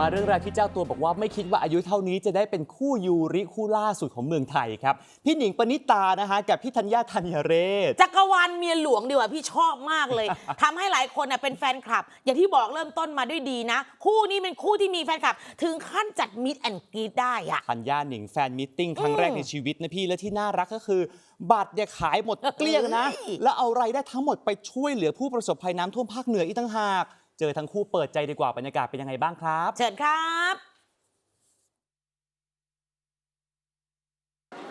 มาเรื่องราวที่เจ้าตัวบอกว่าไม่คิดว่าอายุเท่านี้จะได้เป็นคู่ยูริคู่ล่าสุดของเมืองไทยครับ พี่หนิงปณิตานะฮะกับพี่ธัญญาธัญเรศ จักรวาลเมียหลวงดีกว่าพี่ชอบมากเลย ทำให้หลายคนน่ะเป็นแฟนคลับ อย่างที่บอกเริ่มต้นมาด้วยดีนะ คู่นี้เป็นคู่ที่มีแฟนคลับ ถึงขั้นจัดมิดแอนกรีดได้อะ ธัญญาหนิงแฟนมิทติ้งครั้งแรกอืมในชีวิตนะพี่และที่น่ารักก็คือ บัตรเนี่ยขายหมดเกลี้ยงนะ เอ้ย แล้วเอารายได้ทั้งหมดไปช่วยเหลือผู้ประสบภัยน้ำท่วมภาคเหนืออีกต่างหาก เจอทั้งคู่เปิดใจดีกว่าบรรยากาศเป็นยังไงบ้างครับ เชิญครับ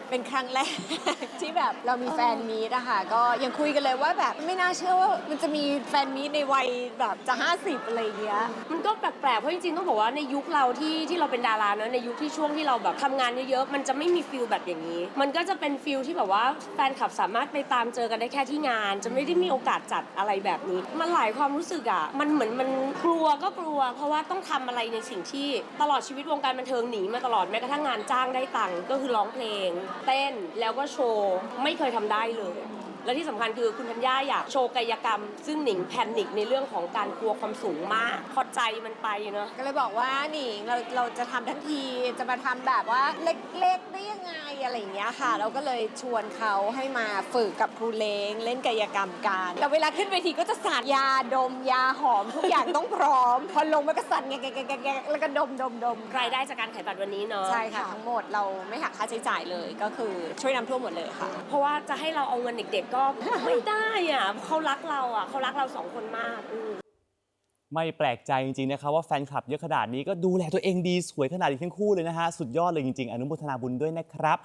เป็นครั้งแรก ที่แบบเรามีแฟนมีตอะค่ะก็ยังคุยกันเลยว่าแบบไม่น่าเชื่อว่ามันจะมีแฟนมีตในวัยแบบจะ 50 อะไรอย่างเงี้ย มันก็แปลกๆ เพราะจริงๆ ต้องบอกว่าในยุคเราที่ที่เราเป็นดาราเนอะในยุคที่ช่วงที่เราแบบทำงานเยอะๆ มันจะไม่มีฟิลแบบอย่างนี้ มันก็จะเป็นฟิลที่แบบว่าแฟนคลับสามารถไปตามเจอกันได้แค่ที่งาน จะไม่ได้มีโอกาสจัดอะไรแบบนี้ มันหลายความรู้สึกอะมันเหมือนมันกลัวก็กลัว เพราะว่าต้องทำอะไรในสิ่งที่ตลอดชีวิตวงการบันเทิงหนีมาตลอดแม้กระทั่งงานจ้างได้ตังค์ก็คือร้องเพลงเต้นแล้วก็โชว์ไม่เคยทำได้เลย และที่สำคัญคือคุณธัญญาอยากโชว์กายกรรม ซึ่งหนิงแพนิคในเรื่องของการกลัวความสูงมากพอใจมันไปเนาะก็เลยบอกว่าหนิงเราเราจะทำทั้งทีจะมาทำแบบว่าเล็กๆได้ย อะไรอย่างเงี้ยค่ะ เราก็เลยชวนเขาให้มาฝึกกับครูเลงเล่นกายกรรมกันแต่เวลาขึ้นเวทีก็จะสาดยาดมยาหอมทุกอย่างต้องพร้อม พอลงมาก็สั่นแกะๆๆๆแล้วก็ดมดมดมรายได้จากการขายบัตรวันนี้เนาะใช่ค่ะทั้งหมดเราไม่หักค่าใช้จ่ายเลยก็คือช่วยน้ำท่วมหมดเลยค่ะ เพราะว่าจะให้เราเอาเงินเด็กๆก็ไม่ได้อะเขารักเราอะเขารักเราสองคนมากอืมไม่แปลกใจจริงๆนะครับว่าแฟนคลับเยอะขนาดนี้ก็ดูแลตัวเองดีสวยขนาดนี้ทั้งคู่เลยนะฮะ สุดยอดเลยจริงๆ อนุโมทนาบุญด้วยนะครับ